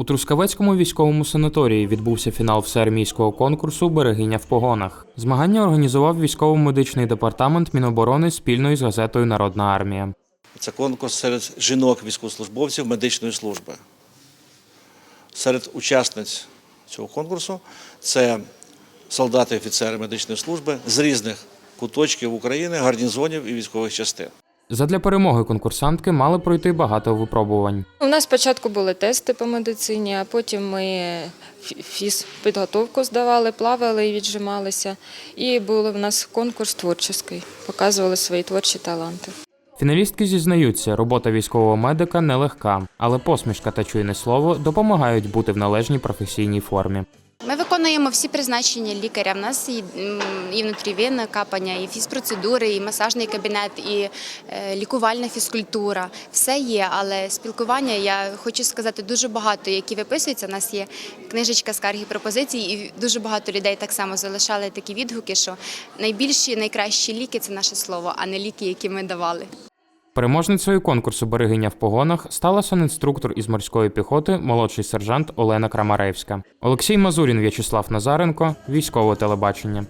У Трускавецькому військовому санаторії відбувся фінал всеармійського конкурсу Берегиня в погонах. Змагання організував військово-медичний департамент Міноборони спільно із газетою Народна армія. Це конкурс серед жінок військовослужбовців медичної служби. Серед учасниць цього конкурсу це солдати, офіцери медичної служби з різних куточків України, гарнізонів і військових частин. Задля перемоги конкурсантки мали пройти багато випробувань. У нас спочатку були тести по медицині, а потім ми фі- фізпідготовку здавали, плавали і віджималися. І був у нас конкурс творчий, показували свої творчі таланти. Фіналістки зізнаються, робота військового медика нелегка, але посмішка та чуйне слово допомагають бути в належній професійній формі. Ми виконуємо всі призначення лікаря. В нас і, і внутрівенне капання, і фізпроцедури, і масажний кабінет, і е, лікувальна фізкультура. Все є, але спілкування я хочу сказати дуже багато, які виписуються. У нас є книжечка скарги пропозицій, і дуже багато людей так само залишали такі відгуки, що найбільші, найкращі ліки це наше слово, а не ліки, які ми давали. Переможницею конкурсу Берегиня в погонах стала санінструктор із морської піхоти, молодший сержант Олена Крамаревська. Олексій Мазурін, В'ячеслав Назаренко, військове телебачення.